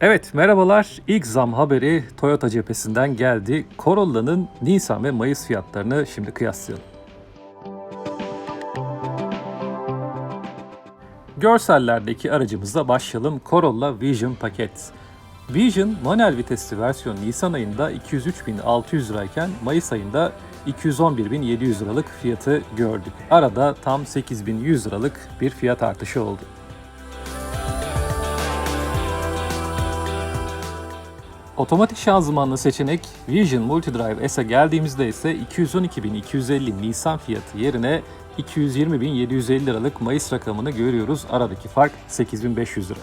Evet merhabalar. İlk zam haberi Toyota cephesinden geldi. Corolla'nın Nisan ve Mayıs fiyatlarını şimdi kıyaslayalım. Görsellerdeki aracımızla başlayalım. Corolla Vision paket. Vision manuel vitesli versiyon Nisan ayında 203.600 lirayken Mayıs ayında 211.700 liralık fiyatı gördük. Arada tam 8.100 liralık bir fiyat artışı oldu. Otomatik şanzımanlı seçenek Vision Multidrive S'e geldiğimizde ise 212.250 Nisan fiyatı yerine 220.750 liralık Mayıs rakamını görüyoruz. Aradaki fark 8.500 lira.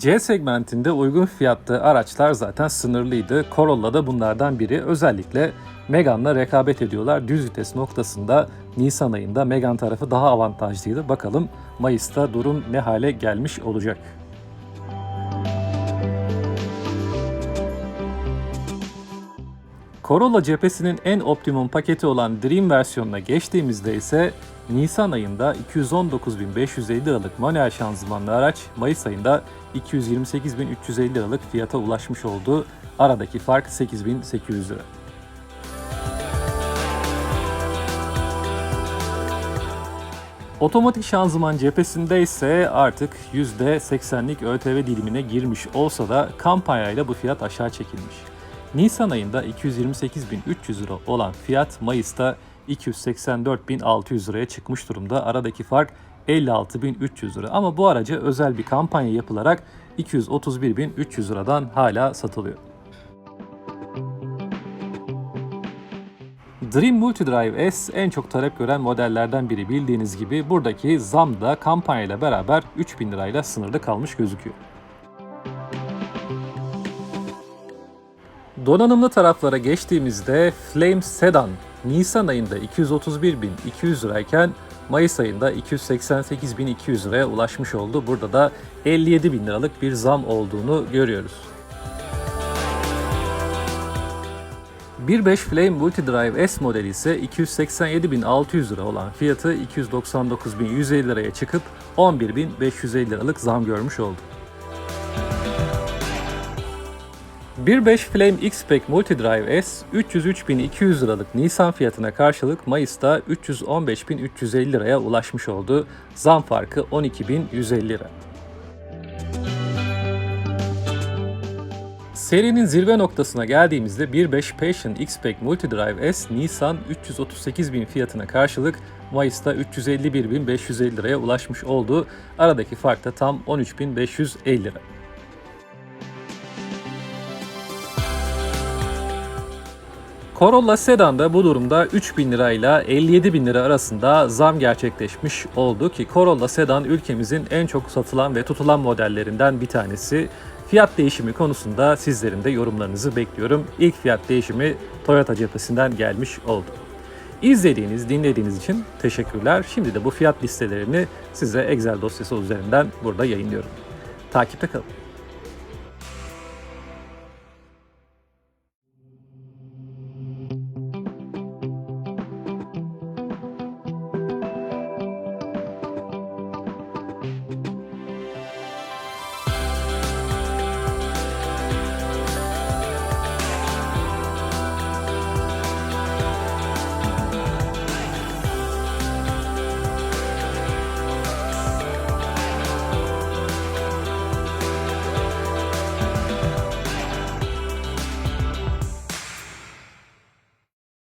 C segmentinde uygun fiyatlı araçlar zaten sınırlıydı. Corolla da bunlardan biri. Özellikle Megane'la rekabet ediyorlar. Düz vites noktasında Nisan ayında Megane tarafı daha avantajlıydı. Bakalım Mayıs'ta durum ne hale gelmiş olacak. Corolla cephesinin en optimum paketi olan Dream versiyonuna geçtiğimizde ise Nisan ayında 219.550 liralık manuel şanzımanlı araç Mayıs ayında 228.350 liralık fiyata ulaşmış oldu. Aradaki fark 8.800 lira. Otomatik şanzıman cephesinde ise artık %80'lik ÖTV dilimine girmiş olsa da kampanyayla bu fiyat aşağı çekilmiş. Nisan ayında 228.300 lira olan fiyat Mayıs'ta 284.600 liraya çıkmış durumda. Aradaki fark 56.300 lira. Ama bu araca özel bir kampanya yapılarak 231.300 liradan hala satılıyor. Dream Multidrive S en çok talep gören modellerden biri bildiğiniz gibi buradaki zam da kampanyayla beraber 3000 lirayla sınırlı kalmış gözüküyor. Donanımlı taraflara geçtiğimizde Flame Sedan Nisan ayında 231.200 lirayken Mayıs ayında 288.200 liraya ulaşmış oldu. Burada da 57.000 liralık bir zam olduğunu görüyoruz. 1.5 Flame Multidrive S modeli ise 287.600 lira olan fiyatı 299.150 liraya çıkıp 11.550 liralık zam görmüş oldu. 1.5 Flame X-Pack Multidrive S 303.200 liralık Nisan fiyatına karşılık Mayıs'ta 315.350 liraya ulaşmış oldu. Zam farkı 12.150 lira. Serinin zirve noktasına geldiğimizde 1.5 Passion X-Pack Multidrive S Nisan 338.000 fiyatına karşılık Mayıs'ta 351.550 liraya ulaşmış oldu. Aradaki fark da tam 13.550 lira. Corolla Sedan'da bu durumda 3000 lirayla 57 bin lira arasında zam gerçekleşmiş oldu ki Corolla Sedan ülkemizin en çok satılan ve tutulan modellerinden bir tanesi. Fiyat değişimi konusunda sizlerin de yorumlarınızı bekliyorum. İlk fiyat değişimi Toyota cephesinden gelmiş oldu. İzlediğiniz, dinlediğiniz için teşekkürler. Şimdi de bu fiyat listelerini size Excel dosyası üzerinden burada yayınlıyorum. Takipte kalın.